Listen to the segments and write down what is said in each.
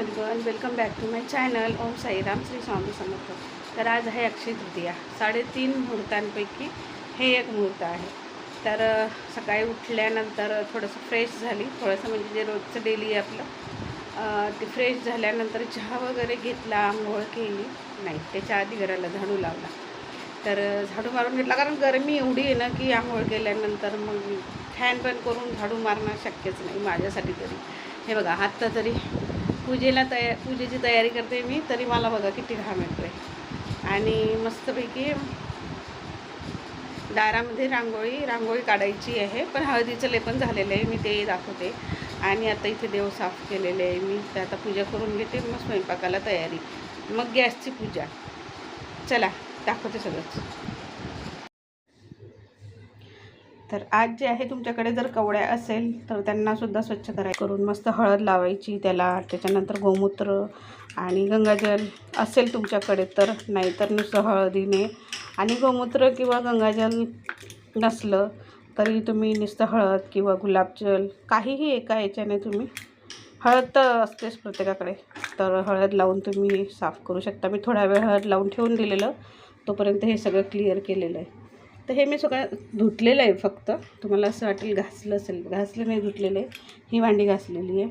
Welcome back to my channel Sairam Shri Swami Samarth. तर आज आहे अक्षय तृतीया. साडेतीन मुहूर्तांपैकी हे एक मुहूर्त आहे. तर सकाळी उठल्यानंतर थोडंसं फ्रेश झाली. थोडंसं म्हणजे जे रोजचं डेली आपलं ते फ्रेश झाल्यानंतर चहा वगैरे घेतला आंघोळ केली. नाही त्याच्या आधी घराला झाडू लावला. तर झाडू मारून घेतला. कारण गरमी एवढी आहे ना की आंघोळ केल्यानंतर मग फॅन पण करून झाडू मारणं शक्यच नाही माझ्यासाठी तरी. हे बघा आत्ता तरी पूजेला तया पूजेची तयारी करते मी तरी मला बघा किती घाम येतो आहे आणि मस्तपैकी दारामध्ये रांगोळी रांगोळी काढायची आहे पण हळदीचं लेपन झालेलं आहे मी ते दाखवते. आणि आता इथे देव साफ केलेले आहे मी तर आता पूजा करून घेते मग स्वयंपाकाला तयारी. मग गॅसची पूजा. चला दाखवते सगळंच. तर आज जे आहे तुमच्याकडे जर कवड्या असेल तर त्यांनासुद्धा स्वच्छ कराय करून मस्त हळद लावायची त्याला त्याच्यानंतर गोमूत्र आणि गंगाजल असेल तुमच्याकडे तर नाहीतर नुसतं हळदीने. आणि गोमूत्र किंवा गंगाजल नसलं तरी तुम्ही नुसतं हळद किंवा गुलाबजल काहीही एका याच्याने तुम्ही हळद तर असतेच प्रत्येकाकडे. तर हळद लावून तुम्ही साफ करू शकता. मी थोडा वेळ हळद लावून ठेवून दिलेलं तोपर्यंत हे सगळं क्लिअर केलेलं आहे. तर हे मी सगळं धुतलेलं आहे फक्त. तुम्हाला असं वाटेल घासलं असेल. घासलं नाही धुतलेलं आहे. ही भांडी घासलेली आहे.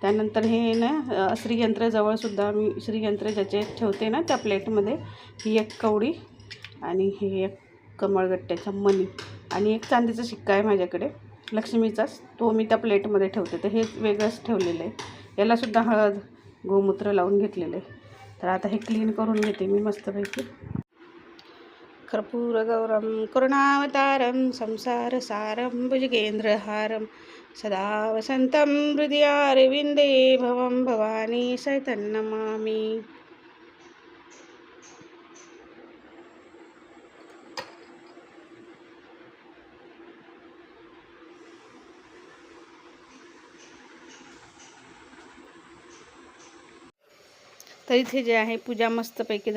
त्यानंतर हे ना श्रीयंत्रजवळसुद्धा मी श्रीयंत्र ज्याचे ठेवते ना त्या प्लेटमध्ये ही एक कवडी आणि हे एक कमळगट्ट्याचा मणी आणि एक चांदीचा शिक्का आहे माझ्याकडे. लक्ष्मीचाच. तो मी त्या प्लेटमध्ये ठेवते. तर हे वेगळंच ठेवलेलं आहे. यालासुद्धा हळद गोमूत्र लावून घेतलेलं आहे. तर आता हे क्लीन करून घेते मी मस्तपैकी. कर्पूरगौरं, करुणावतारं, संसारसारं, भुजगेन्द्रहारं, सदा वसन्तं हृदयारविन्दे भवं भवानी सैतन्नमामि तर इथे जे आहे, पूजा मस्तपैकी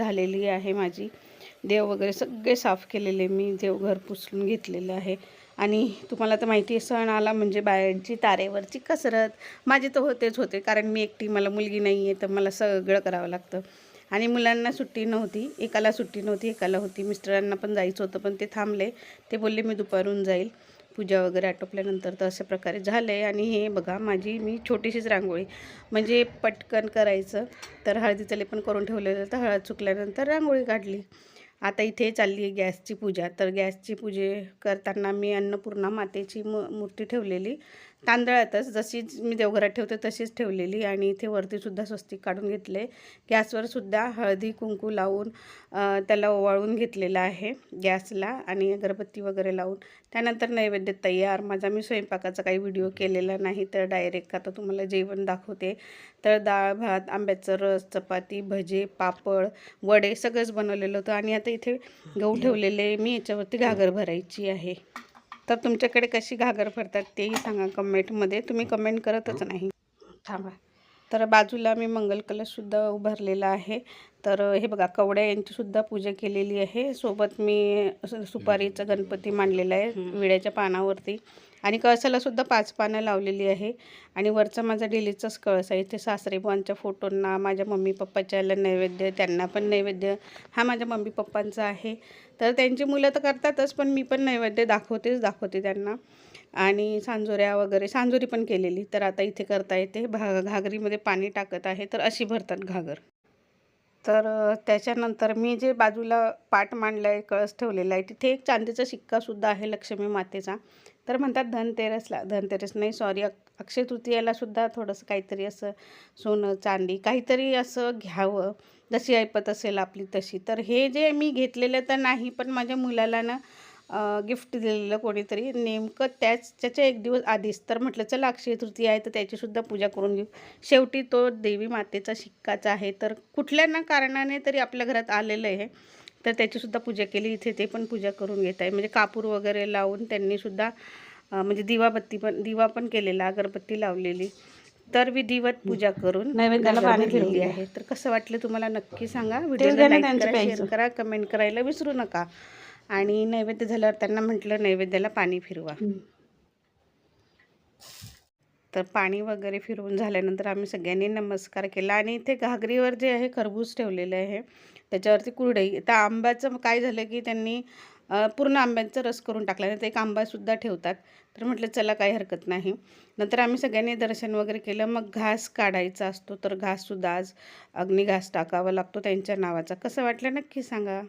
आहे माझी. देव वगैरे सगळे साफ केलेले मी देवघर पुसलून घेतलेलं आहे. आणि तुम्हाला तर माहिती आहे सण आला म्हणजे बायांची तारेवरची कसरत. माझे तर होतेच होते कारण मी एकटी मला मुलगी नाही आहे तर मला सगळं करावं लागतं. आणि मुलांना सुट्टी नव्हती एकाला सुट्टी नव्हती एकाला होती. मिस्टरांना पण जायचं होतं पण ते थांबले. ते बोलले मी दुपारून जाईल. पूजा वगैरे आटोपल्यानंतर तर अशा प्रकारे झालं आहे आणि हे बघा माझी मी छोटीशीच रांगोळी. म्हणजे पटकन करायचं तर हळदीचं पण करून ठेवलेलं तर हळद चुकल्यानंतर रांगोळी काढली. आता इथे चालली आहे गॅसची पूजा. तर गॅसची पूजे करताना मी अन्नपूर्णा मातेची म मूर्ती ठेवलेली. तांदळातच जशी मी देवघरात ठेवते तशीच ठेवलेली आणि इथे वरतीसुद्धा स्वस्तिक काढून घेतले. गॅसवरसुद्धा हळदी कुंकू लावून त्याला ओवाळून घेतलेलं आहे गॅसला आणि अगरबत्ती वगैरे लावून. त्यानंतर नैवेद्य तयार. माझा मी स्वयंपाकाचा काही व्हिडिओ केलेला नाही तर डायरेक्ट आता तुम्हाला जेवण दाखवते. तर डाळ भात आंब्याचं रस चपाती भजे पापड वडे सगळंच बनवलेलं होतं आणि आता इथे गहू ठेवलेले. मी याच्यावरती घागर भरायची आहे. तर तुमच्याकडे कशी घागर भरतात तेही सांगा कमेंटमध्ये. तुम्ही कमेंट करतच नाही. थांबा. तर बाजूला मी मंगल कलशसुद्धा उभारलेला आहे. तर हे बघा कवड्या यांचीसुद्धा पूजा केलेली आहे. सोबत मी सुपारीचा गणपती मांडलेला आहे विड्याच्या पानावरती. आणि कळसालासुद्धा पाच पानं लावलेली आहे. आणि वरचा माझा डेलीचाच कळस आहे. इथे सासरेबांच्या फोटोंना माझ्या मम्मी पप्पाच्या याला नैवेद्य त्यांना पण नैवेद्य हा माझ्या मम्मी पप्पांचा आहे. तर त्यांची मुलं तर करतातच पण मी पण नैवेद्य दाखवतेच दाखवते त्यांना. आणि सांजोऱ्या वगैरे सांजोरी पण केलेली. तर आता इथे करता येते. भा घागरीमध्ये पाणी टाकत आहे तर अशी भरतात घागर. तर त्याच्यानंतर मी जे बाजूला पाट मांडला आहे कळस ठेवलेला आहे तिथे एक चांदीचा शिक्कासुद्धा आहे लक्ष्मी मातेचा. तर म्हणतात धनतेरसला धनतेरस नाही सॉरी अक्षय तृतीयालासुद्धा थोडंसं काहीतरी असं सोनं चांदी काहीतरी असं घ्यावं जशी ऐपत असेल आपली तशी. तर हे जे मी घेतलेलं तर नाही पण माझ्या मुलाला ना गिफ्ट दिलेलं कोणीतरी. नेमकं त्याच त्याच्या एक दिवस आधीच. तर म्हटलं चला अक्षय तृतीया आहे तर त्याचीसुद्धा पूजा करून घेऊ. शेवटी तो देवी मातेचा शिक्काचा आहे. तर कुठल्या ना कारणाने तरी आपल्या घरात आलेलं आहे. तर त्याचीसुद्धा पूजा केली. इथे ते पण पूजा करून घेत आहे. म्हणजे कापूर वगैरे लावून त्यांनीसुद्धा म्हणजे दिवाबत्ती पण दिवा पण केलेला अगरबत्ती लावलेली. तर विधिवत पूजा करून नैवेद्याला पाणी. आहे. तर कसं वाटलं तुम्हाला नक्की सांगा? करा शेअर. करा कमेंट करायला विसरू नका. आणि नैवेद्य झाल्यावर त्यांना म्हटलं नैवेद्याला पाणी फिरवा. तर पाणी वगैरे फिरवून झाल्यानंतर आम्ही सगळ्यांनी नमस्कार केला. आणि इथे घागरीवर जे आहे खरबूज ठेवलेलं आहे त्याच्यावरती कुरडई. तर आंब्याचं काय झालं की त्यांनी पूर्ण आंब्यांचा रस करून टाकला नाही तर एक आंबासुद्धा ठेवतात. तर म्हटलं चला काही हरकत नाही. नंतर आम्ही सगळ्यांनी दर्शन वगैरे केलं. मग घास काढायचा असतो तर घाससुद्धा आज अग्निघास टाकावा लागतो त्यांच्या नावाचा. कसं वाटलं नक्की सांगा?